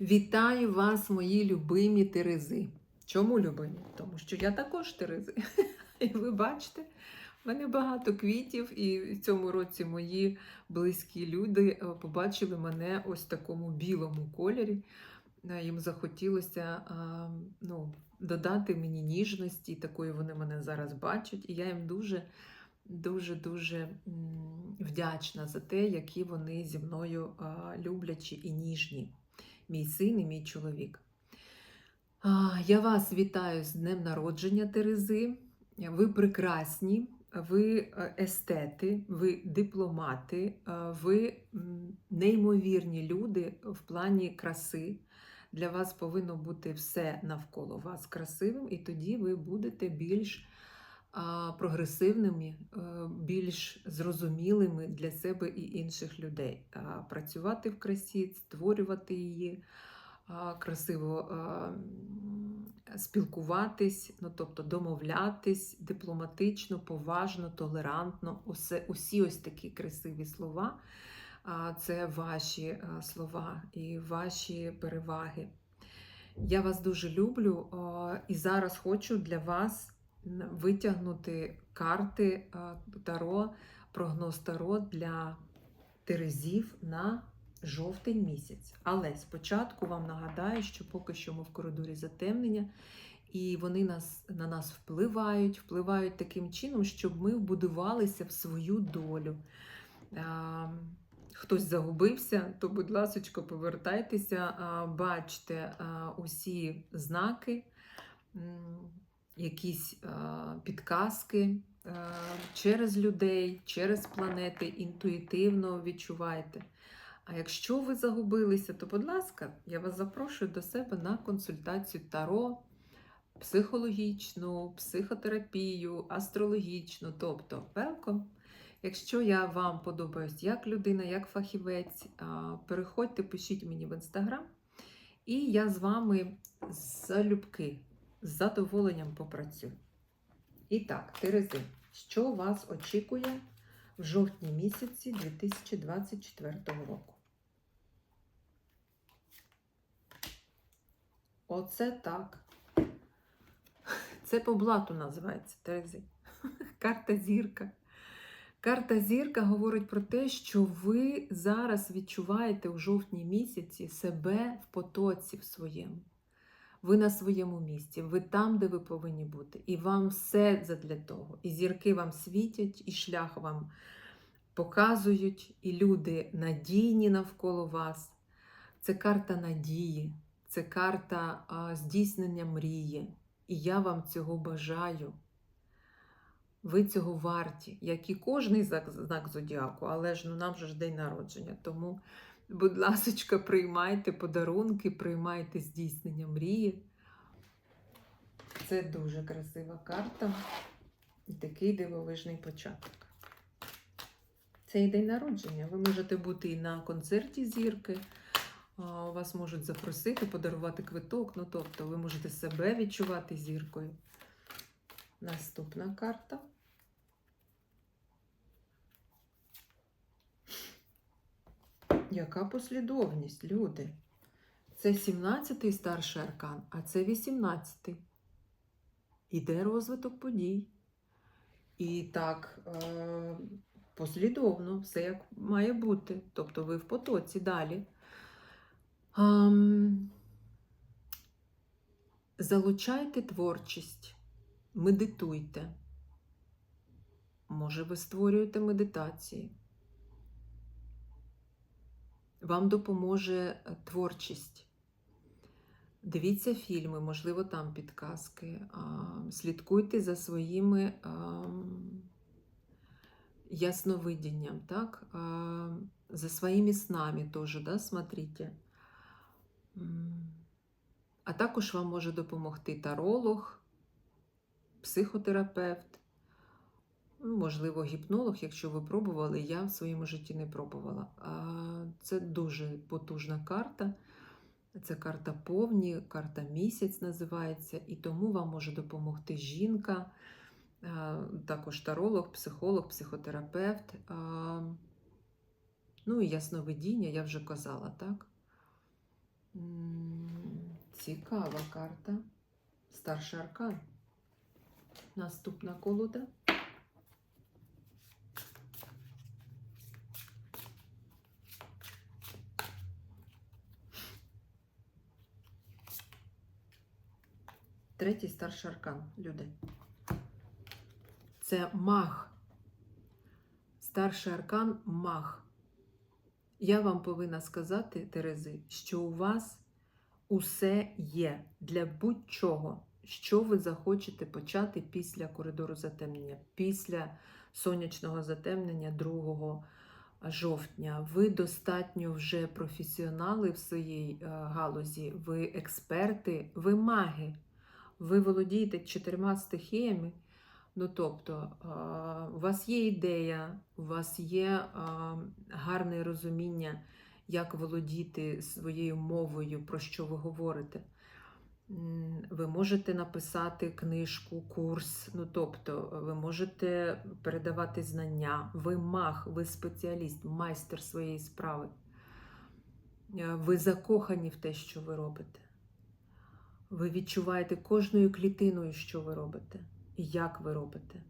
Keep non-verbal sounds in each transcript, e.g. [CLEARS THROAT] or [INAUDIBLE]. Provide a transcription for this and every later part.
Вітаю вас, мої любимі Терези. Чому любимі? Тому що я також Терези. [LAUGHS] І ви бачите, в мене багато квітів, і в цьому році мої близькі люди е, побачили мене ось в такому білому кольорі. Е, Їм захотілося ну, додати мені ніжності, такої вони мене зараз бачать, і я їм дуже, дуже, дуже вдячна за те, які вони зі мною люблячі і ніжні мій син і мій чоловік. Я вас вітаю з днем народження Терези. Ви прекрасні, ви е, естети, ви дипломати, е, ви неймовірні люди в плані краси. Для вас повинно бути все навколо вас красивим, і тоді ви будете більш прогресивними, е, більш зрозумілими для себе і інших людей. Працювати в красі, створювати її, красиво спілкуватись, ну, тобто домовлятись дипломатично, поважно, толерантно. Усе, усі ось такі красиві слова. Це ваші слова і ваші переваги. Я вас дуже люблю і зараз хочу для вас витягнути карти Таро, прогноз Таро для Терезів на жовтень місяць. Але спочатку вам нагадаю, що поки що ми в коридорі затемнення, і вони нас, на нас впливають, впливають таким чином, щоб ми вбудувалися в свою долю. Хтось загубився, то, будь ласка, повертайтеся, бачте усі знаки, якісь а, підказки а, через людей, через планети, інтуїтивно відчувайте. А якщо ви загубилися, то, будь ласка, я вас запрошую до себе на консультацію Таро, психологічну, психотерапію, астрологічну, тобто welcome. Якщо я вам подобаюсь як людина, як фахівець, переходьте, пишіть мені в інстаграм, і я з вами залюбки, з задоволенням попрацюю. І так, Терези, що вас очікує в жовтні місяці 2024 року? Оце так. Це по блату називається Терези. [LAUGHS] Карта зірка. Карта зірка говорить про те, що ви зараз відчуваєте у жовтні місяці себе в потоці в своєму. Ви на своєму місці, ви там, де ви повинні бути. І вам все задля того. І зірки вам світять, і шлях вам показують, і люди надійні навколо вас. Це карта надії, це карта здійснення мрії. І я вам цього бажаю. Ви цього варті, як і кожний знак, зодіаку, але ж ну, нам же ж день народження. Тому, будь ласка, приймайте подарунки, приймайте здійснення мрії. Це дуже красива карта і такий дивовижний початок. Це і день народження. Ви можете бути і на концерті зірки. Вас можуть запросити, подарувати квиток. Ну, тобто, ви можете себе відчувати зіркою. Наступна карта. Яка послідовність, люди? Це 17-й старший аркан, а це 18-й. Іде розвиток подій. І так, е- послідовно, все як має бути. Тобто ви в потоці далі. Залучайте творчість, медитуйте. Може, ви створюєте медитації. Вам допоможе е, творчість. Дивіться фільми, можливо, там підказки. Слідкуйте за своїми ясновидінням, так? За своїми снами теж, да, смотрите. А також вам може допомогти таролог, психотерапевт, можливо, гіпнолог, якщо ви пробували, я в своєму житті не пробувала. Це дуже потужна карта. Це карта повні, карта місяць називається, і тому вам може допомогти жінка, також таролог, психолог, психотерапевт. Ну і ясновидіння, я вже казала, так? Цікава карта. Старший аркан. Наступна колода. Третій старший аркан, люди. Це маг. Старший аркан маг. Я вам повинна сказати, Терези, що у вас усе є для будь-чого, що ви захочете почати після коридору затемнення, після сонячного затемнення 2 жовтня. Ви достатньо вже професіонали в своїй е, галузі, ви експерти, ви маги. Ви володієте чотирма стихіями. Ну, тобто, у вас є ідея, у вас є гарне розуміння, як володіти своєю мовою, про що ви говорите. Ви можете написати книжку, курс, ну тобто, ви можете передавати знання, ви маг, ви спеціаліст, майстер своєї справи. Е, Ви закохані в те, що ви робите. Ви відчуваєте кожною клітиною, що ви робите і як ви робите.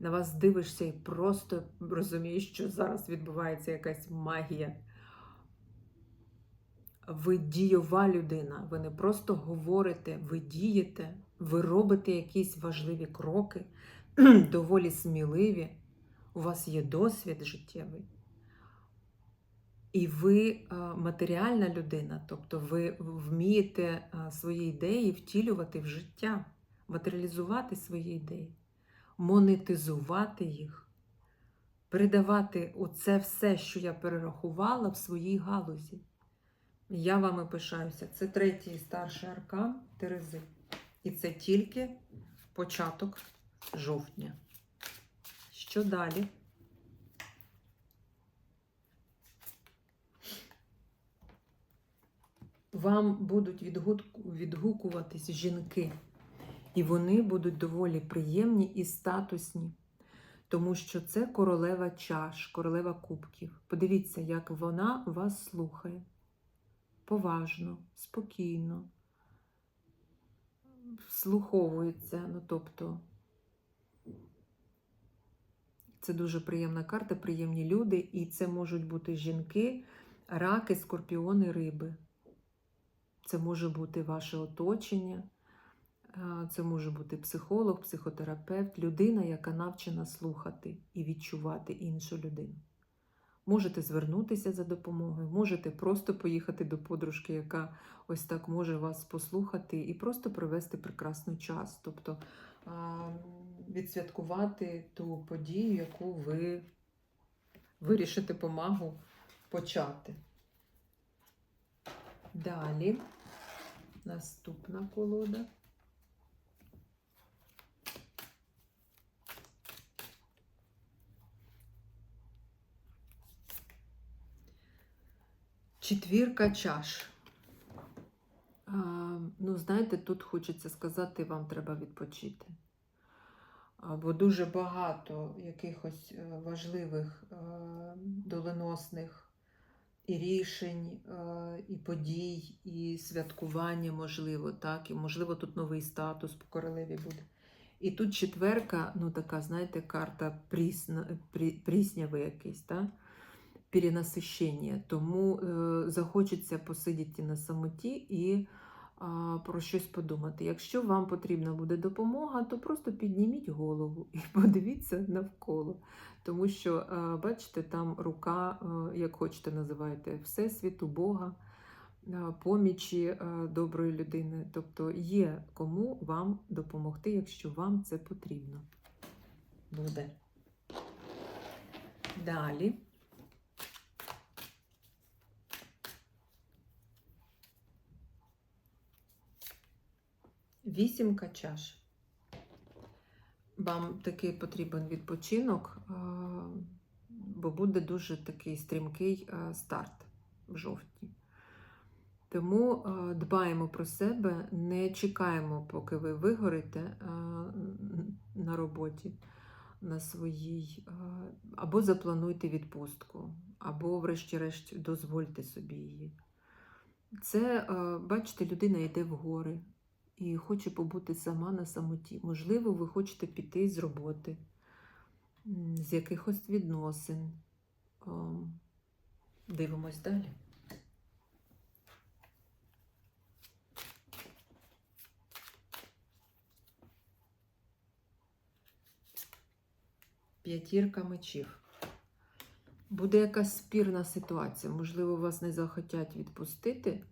На вас дивишся і просто розумієш, що зараз відбувається якась магія. Ви дійова людина, ви не просто говорите, ви дієте, ви робите якісь важливі кроки, [CLEARS THROAT] доволі сміливі. У вас є досвід життєвий. І ви матеріальна людина, тобто ви вмієте свої ідеї втілювати в життя, матеріалізувати свої ідеї, монетизувати їх, передавати оце все, що я перерахувала в своїй галузі. Я вами пишаюся. Це третій старший аркан Терези. І це тільки початок жовтня. Що далі? Вам будуть відгукуватись жінки, і вони будуть доволі приємні і статусні, тому що це королева чаш, королева кубків. Подивіться, як вона вас слухає поважно, спокійно, вслуховується. Ну, тобто, це дуже приємна карта, приємні люди, і це можуть бути жінки, раки, скорпіони, риби. Це може бути ваше оточення, е, це може бути психолог, психотерапевт, людина, яка навчена слухати і відчувати іншу людину. Можете звернутися за допомогою, можете просто поїхати до подружки, яка ось так може вас послухати, і просто провести прекрасний час. Тобто відсвяткувати ту подію, яку ви вирішите помагу почати. Далі наступна колода. Четвірка чаш. А, ну, знаєте, тут хочеться сказати, вам треба відпочити. А, Бо дуже багато якихось е, важливих, е, доленосних і рішень, е, і подій, і святкування, можливо, так, і можливо тут новий статус по королеві буде. І тут четверка, ну така, знаєте, карта прісна, пріснява якийсь, так? перенасищення. Тому е, захочеться посидіти на самоті і про щось подумати. Якщо вам потрібна буде допомога, то просто підніміть голову і [LAUGHS] подивіться навколо. Тому що, е, бачите, там рука, е, як хочете називайте, Всесвіту, Бога, е, помічі доброї людини. Тобто є кому вам допомогти, якщо вам це потрібно. Буде. Далі. Вісімка чаш. Вам такий потрібен відпочинок, бо буде дуже такий стрімкий старт в жовтні. Тому дбаємо про себе, не чекаємо, поки ви вигорите на роботі на своїй, або заплануйте відпустку, або, врешті-решт, дозвольте собі її. Це, е, бачите, людина йде в гори і хоче побути сама на самоті. Можливо, ви хочете піти з роботи, з якихось відносин. Ем, Дивимось далі. П'ятірка мечів. Буде якась спірна ситуація. Можливо, вас не захотять відпустити.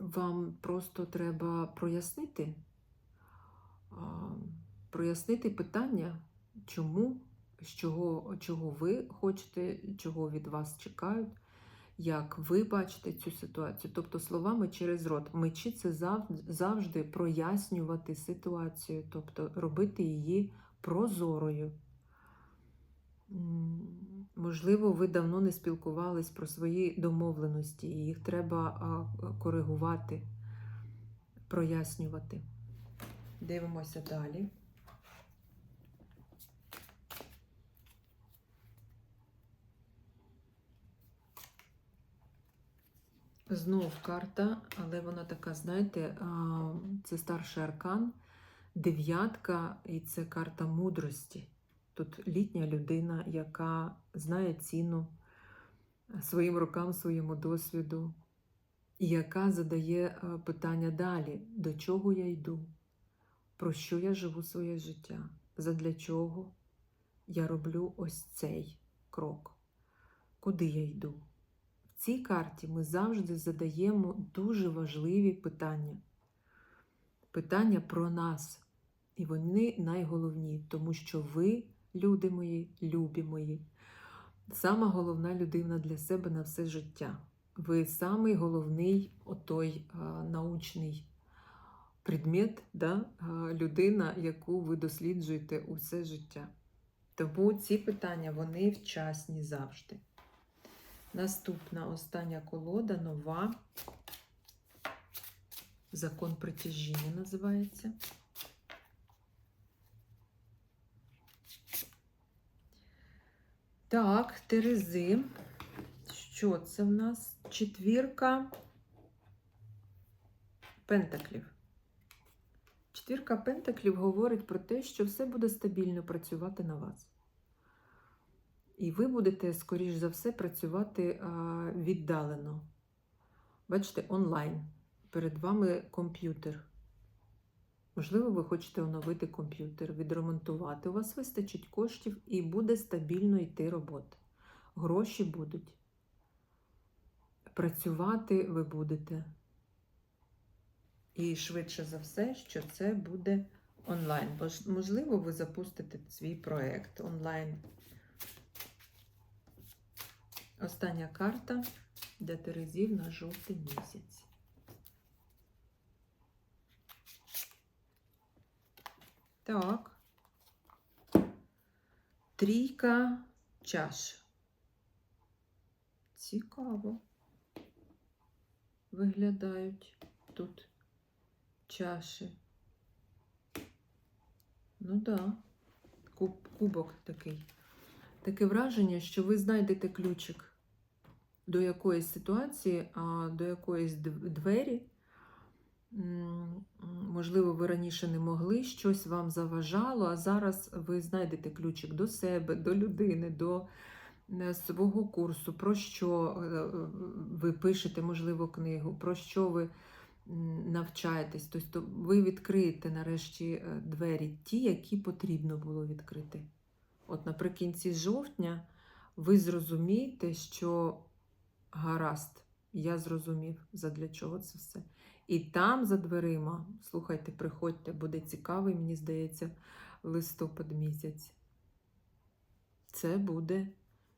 Вам просто треба прояснити, прояснити питання, чому, чого, чого ви хочете, чого від вас чекають, як ви бачите цю ситуацію. Тобто словами через рот. Мечі це завжди прояснювати ситуацію, тобто робити її прозорою. Можливо, ви давно не спілкувались про свої домовленості, і їх треба коригувати, прояснювати. Дивимося далі. Знов карта, але вона така, знаєте, це старший аркан, дев'ятка, і це карта мудрості. Тут літня людина, яка знає ціну своїм рукам, своєму досвіду, і яка задає е, питання далі: до чого я йду, про що я живу своє життя, задля чого я роблю ось цей крок, куди я йду. В цій карті ми завжди задаємо дуже важливі питання. Питання про нас. І вони найголовні, тому що ви, люди мої, любі мої, сама головна людина для себе на все життя. Ви самий головний отой научний предмет, да? людина, яку ви досліджуєте усе життя. Тому ці питання вони вчасні завжди. Наступна остання колода нова. Закон притяжіння називається. Так, Терези. Що це в нас? Четвірка пентаклів. Четвірка пентаклів говорить про те, що все буде стабільно працювати на вас. І ви будете, скоріш за все, працювати віддалено. Бачите, онлайн. Перед вами комп'ютер. Можливо, ви хочете оновити комп'ютер, відремонтувати. У вас вистачить коштів і буде стабільно йти робота. Гроші будуть. Працювати ви будете. І швидше за все, що це буде онлайн. Можливо, ви запустите свій проєкт онлайн. Остання карта для Терезів на жовтий місяць. Так. Трійка чаш. Цікаво. Виглядають тут чаші. Ну да, Куб, кубок такий. Таке враження, що ви знайдете ключик до якоїсь ситуації, а до якоїсь двері. Можливо, ви раніше не могли, щось вам заважало, а зараз ви знайдете ключик до себе, до людини, до е, свого курсу, про що е, е, ви пишете, можливо, книгу, про що ви навчаєтесь. Тобто ви відкриєте нарешті двері, ті, які потрібно було відкрити. От наприкінці жовтня ви зрозумієте, що гаразд, я зрозумів, задля чого це все. І там за дверима, слухайте, приходьте, буде цікавий, мені здається, листопад місяць. Це буде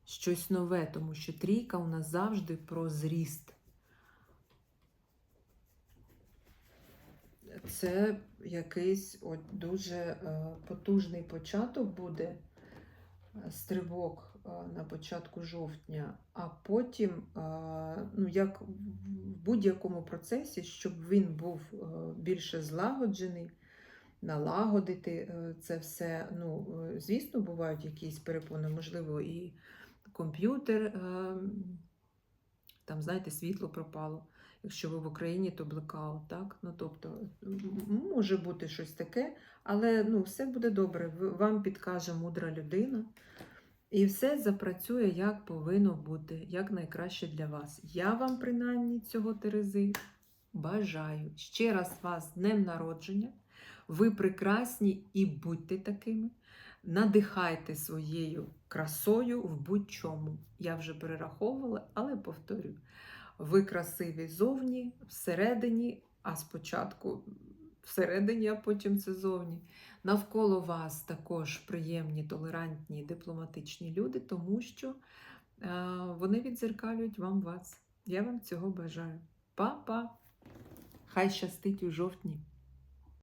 щось нове, тому що трійка у нас завжди про зріст. Це якийсь от дуже е, потужний початок буде, е, стрибок на початку жовтня, а потім, ну, як в будь-якому процесі, щоб він був е, більше злагоджений, налагодити е, це все. Ну, е, звісно, бувають якісь перепони, можливо, і комп'ютер там, знаєте, світло пропало. Якщо ви в Україні, то блекаут, так? Ну, тобто, може бути щось таке, але ну, все буде добре. Вам підкаже мудра людина. І все запрацює, як повинно бути, як найкраще для вас. Я вам, принаймні, цього Терези бажаю. Ще раз вас днем народження. Ви прекрасні і будьте такими. Надихайте своєю красою в будь-чому. Я вже перераховувала, але повторю. Ви красиві зовні, всередині, а спочатку всередині, а потім це зовні. Навколо вас також приємні, толерантні, дипломатичні люди, тому що е, вони відзеркалюють вам вас. Я вам цього бажаю. Па-па! Хай щастить у жовтні!